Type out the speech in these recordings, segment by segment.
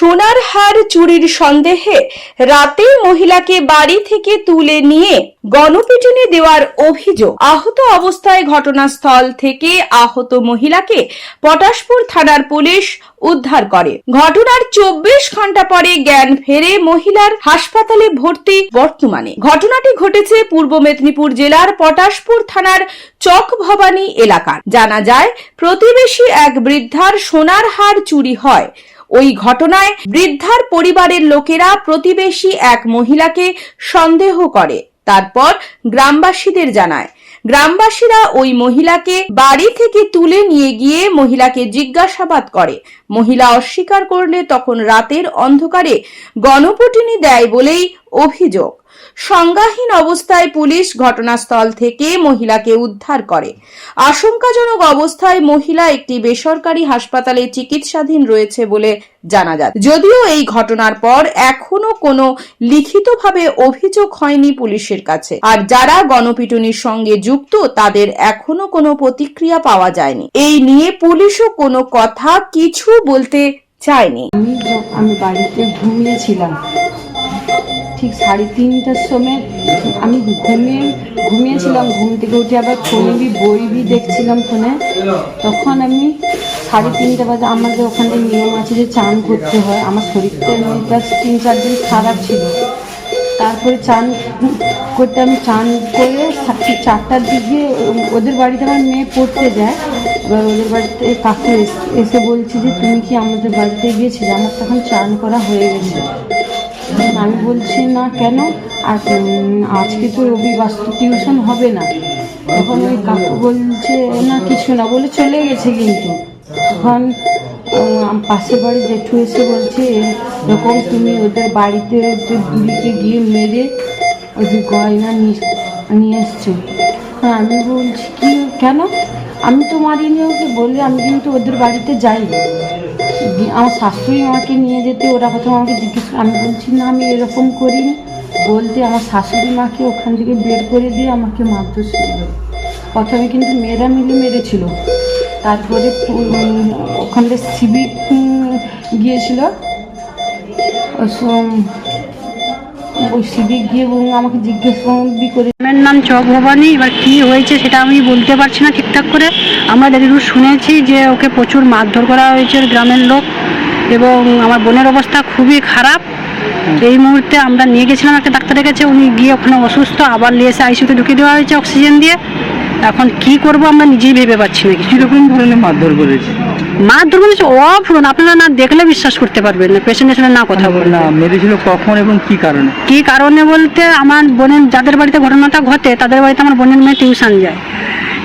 সোনার হার চুরির সন্দেহে রাতে মহিলাকে বাড়ি থেকে তুলে নিয়ে গণপিটুনি দেওয়ার অভিযোগ। আহত অবস্থায় ঘটনাস্থল থেকে আহত মহিলাকে পটাশপুর থানার পুলিশ উদ্ধার করে। ঘটনার চব্বিশ ঘণ্টা পরে জ্ঞান ফেরে মহিলার হাসপাতালে ভর্তি বর্তমানে। ঘটনাটি ঘটেছে পূর্ব মেদিনীপুর জেলার পটাশপুর থানার চক ভবানী এলাকার। জানা যায়, প্রতিবেশী এক বৃদ্ধার সোনার হার চুরি হয়। ওই ঘটনায় বৃদ্ধার পরিবারের লোকেরা প্রতিবেশী এক মহিলাকে সন্দেহ করে। তারপর গ্রামবাসীদের জানায়। গ্রামবাসীরা ওই মহিলাকে বাড়ি থেকে তুলে নিয়ে গিয়ে মহিলাকে জিজ্ঞাসাবাদ করে। মহিলা অস্বীকার করলে তখন রাতের অন্ধকারে গণপটিনি দেয় বলেই অভিযোগ। সংজ্ঞাহীন অবস্থায় পুলিশ ঘটনাস্থল থেকে মহিলাকে উদ্ধার করে। আশঙ্কাজনক অবস্থায় মহিলা একটি বেসরকারি হাসপাতালে চিকিৎসাধীন রয়েছে বলে জানা যায় যদিও এই ঘটনার পর এখনও কোনো লিখিতভাবে অভিযোগ হয়নি পুলিশের কাছে। আর যারা গণপিটুনির সঙ্গে যুক্ত, তাদের এখনও কোনো প্রতিক্রিয়া পাওয়া যায়নি। এই নিয়ে পুলিশও কোনো কথা, কিছু বলতে চায়নি। আমি আমি বাড়িতে ঘুমিয়েছিলাম ঠিক সাড়ে তিনটার সময় আমি ঘুমিয়ে, ঘুমিয়েছিলাম, ঘুম থেকে উঠে আবার ফোনে বি, বই বি দেখছিলাম ফোনে। তখন আমি সাড়ে তিনটা বাজে আমাদের ওখানে নিয়ম আছে যে চান করতে হয়। আমার শরীরটা এমনিটা তিন চার দিন খারাপ ছিল। তারপরে চান করতে আমি চান করে চারটার দিকে ওদের বাড়িতে আমার মেয়ে পড়তে যায়। এবার ওদের বাড়িতে কাকু এস- বলছে যে, তুমি কি আমাদের বাড়িতে গিয়েছিলে? আমার তখন চান করা হয়ে গেছে। আমি বলছি না কেন? আর আজকে তো রবি বাস্তু টিউশন হবে না। তখন ওই কাকু বলছে, না, কিছু না। বলে চলে গেছে কিন্তু। তখন পাশের বাড়ি জেঠু এসে বলছে, এরকম তুমি ওদের বাড়িতে বুড়িকে গিয়ে মেরে ওদের গয়না নিয়ে এসছো? হ্যাঁ আমি বলছি, কি? কেন? আমি তো মারিনি ওকে, বললে আমি কিন্তু ওদের বাড়িতে যাই আমার শাশুড়ি আমাকে নিয়ে যেতে, ওরা প্রথম আমাকে জিজ্ঞেস আমি বলছি, না, আমি এরকম করিনি। বলতে আমার শাশুড়ি মাকে ওখান থেকে বের করে দিয়ে আমাকে মারধর শুরু করে। প্রথমে কিন্তু মেয়েরা মিলে মেরেছিল। তারপরে ওখানে সিভিক গিয়েছিল। ওই সিভিক গিয়ে আমাকে জিজ্ঞেস করে নাম চক ভবানী, এবার কি হয়েছে সেটা আমি বলতে পারছি না ঠিকঠাক করে। আমরা যতটুকু শুনেছি যে ওকে প্রচুর মারধর করা হয়েছে গ্রামের লোক এবং আমার বোনের অবস্থা খুবই খারাপ। এই মুহূর্তে আমরা নিয়ে গেছিলাম একটা ডাক্তারের কাছে, উনি গিয়ে ওখানে অসুস্থ, আবার নিয়ে এসে আইসিউতে ঢুকিয়ে দেওয়া হয়েছে অক্সিজেন দিয়ে। এখন কি করব আমরা নিজেই ভেবে পাচ্ছি না কিছু। কীরকম ধরনের মারধর করেছে? মারধর হচ্ছে অপূরণ। আপনারা না দেখলে বিশ্বাস করতে পারবেন না পেশেন্টের সাথে না কথা বলবেন না মেরেছিল কখন এবং কি কারণে? কি কারণে বলতে আমার বোনের যাদের বাড়িতে ঘটনাটা ঘটে তাদের বাড়িতে আমার বোনের মেয়ে টিউশন যায়।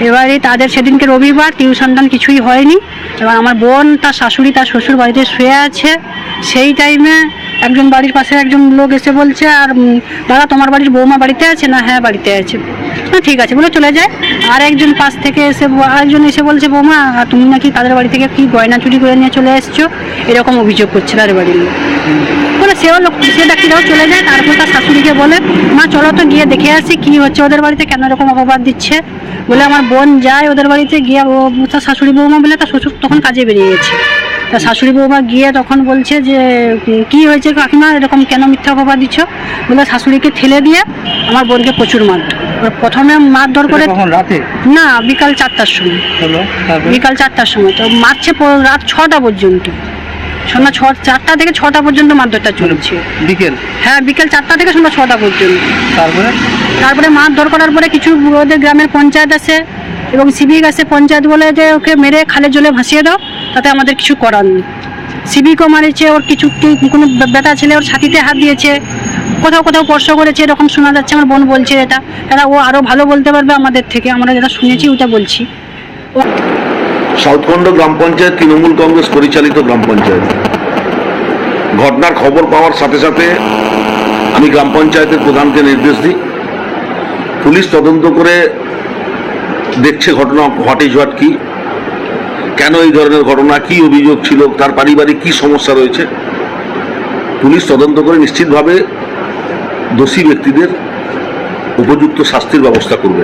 এবারে তাদের সেদিনকে রবিবার টিউশন টান কিছুই হয়নি। এবার আমার বোন তার শাশুড়ি তার শ্বশুর বাড়িতে শুয়ে আছে। সেই টাইমে একজন বাড়ির পাশে একজন লোক এসে বলছে, আর দাদা, তোমার বাড়ির বৌমা বাড়িতে আছে না? হ্যাঁ বাড়িতে আছে। না, ঠিক আছে। বলে চলে যায়। আর একজন পাশ থেকে এসে আরেকজন এসে বলছে, বৌমা, তুমি নাকি তাদের বাড়ি থেকে কি গয়না চুরি করে নিয়ে চলে এসছো? এরকম অভিযোগ করছে তাদের বাড়ির লোক। বলে, সেও লোক, সে ডাক্তারও চলে যায়, তারপর তার শাশুড়িকে বলে, মা, চলো তো গিয়ে দেখে আসি, কি হচ্ছে ওদের বাড়িতে, কেন এরকম অপবাদ দিচ্ছে? বলে, আমার বোন যায় ওদের বাড়িতে, গিয়ে ও তার শাশুড়ি বৌমা বলে তার শ্বশুর তখন কাজে বেরিয়ে গেছে। তার শাশুড়ি বৌমা গিয়ে তখন বলছে যে কি হয়েছে কাকিমা? এরকম কেন মিথ্যা অপবাদ দিচ্ছ? বলে শাশুড়িকে ঠেলে দিয়ে আমার বোনকে প্রচুর মার প্রথমে মারধর করে রাতে? না বিকাল চারটার সময়। হলো বিকাল চারটার সময়। তো মারছে রাত ছটা পর্যন্ত। সন্ধ্যা ছ চারটা থেকে ছটা পর্যন্ত মারধরটা চলছে। বিকেল? হ্যাঁ বিকেল চারটা থেকে সন্ধ্যা ছটা পর্যন্ত। তারপরে? তারপরে মারধর করার পরে কিছু ওদের গ্রামের পঞ্চায়েত আসে এবং সিভিক আসে পঞ্চায়েত বলে যে ওকে মেরে খালের জলে ভাসিয়ে দাও, তাতে আমাদের কিছু করার নেই। সিভিকও মারেছে, ওর কিছু কোনো বেটা ছেলে ওর ছাতিতে হাত দিয়েছে, কোথাও কোথাও স্পর্শ করেছে, এরকম শোনা যাচ্ছে, আমার বোন বলছে এটা। তারা ও আরও ভালো বলতে পারবে আমাদের থেকে, আমরা যেটা শুনেছি ওটা বলছি। সাউথখণ্ড গ্রাম পঞ্চায়েত তৃণমূল কংগ্রেস পরিচালিত গ্রাম পঞ্চায়েত। ঘটনার খবর পাওয়ার সাথে সাথে আমি গ্রাম পঞ্চায়েতের প্রধানকে নির্দেশ দিই। পুলিশ তদন্ত করে দেখছে ঘটনা হোয়াট ইজ হোয়াট কি? কেন এই ধরনের ঘটনা, কি অভিযোগ ছিল, তার পারিবারিক কি সমস্যা রয়েছে? পুলিশ তদন্ত করে নিশ্চিতভাবে দোষী ব্যক্তিদের উপযুক্ত শাস্তির ব্যবস্থা করবে।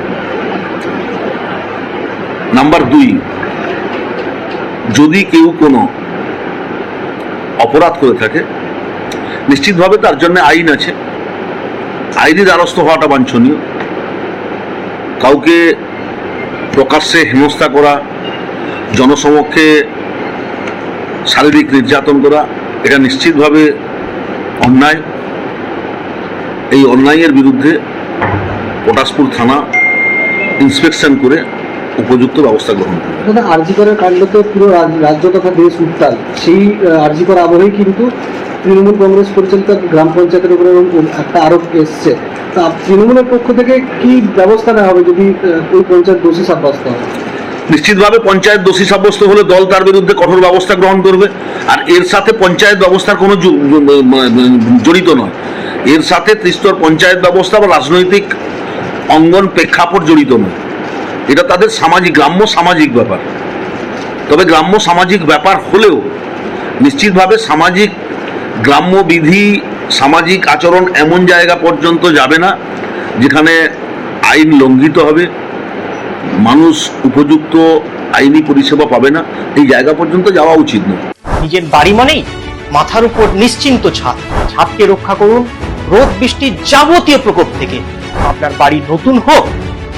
নাম্বার দুই, যদি কেউ কোনো অপরাধ করে থাকে, নিশ্চিতভাবে তার জন্য আইন আছে। আইনের দ্বারস্থ হওয়াটা বাঞ্ছনীয়। কাউকে প্রকাশ্যে হেনস্থা করা, জনসমক্ষে শারীরিক নির্যাতন করা, এটা নিশ্চিতভাবে অন্যায়। এই অন্যায়ের বিরুদ্ধে পটাশপুর থানা ইন্সপেকশন করে উপযুক্ত ব্যবস্থা গ্রহণ করবে। দাদা আরজিকরের কাণ্ডতে পুরো রাজ্য তথা দেশ উত্তাল। সেই আরজিকর আবহেই কিন্তু তৃণমূল কংগ্রেস পরিচালিত গ্রাম পঞ্চায়েতের উপরে একটা আরোপ এসছে। তা তৃণমূলের পক্ষ থেকে কি ব্যবস্থা নেওয়া হবে যদি ওই পঞ্চায়েত দোষী সাব্যস্ত হয়? নিশ্চিতভাবে পঞ্চায়েত দোষী সাব্যস্ত হলে দল তার বিরুদ্ধে কঠোর ব্যবস্থা গ্রহণ করবে। আর এর সাথে পঞ্চায়েত ব্যবস্থার কোনো জড়িত নয়। এর সাথে ত্রিস্তর পঞ্চায়েত ব্যবস্থা বা রাজনৈতিক অঙ্গন প্রেক্ষাপট জড়িত নয়। এটা তাদের সামাজিক, গ্রাম্য সামাজিক ব্যাপার। তবে গ্রাম্য সামাজিক ব্যাপার হলেও নিশ্চিতভাবে সামাজিক, গ্রাম্য বিধি, সামাজিক আচরণ এমন জায়গা পর্যন্ত যাবে না যেখানে আইন লঙ্ঘিত হবে, মানুষ উপযুক্ত আইনি পরিষেবা পাবে না। এই জায়গা পর্যন্ত যাওয়া উচিত নয়। নিজের বাড়ি মানেই মাথার উপর নিশ্চিন্ত ছাদ। ছাদকে রক্ষা করুন রোদ, বৃষ্টির যাবতীয় প্রকোপ থেকে। আপনার বাড়ি নতুন হোক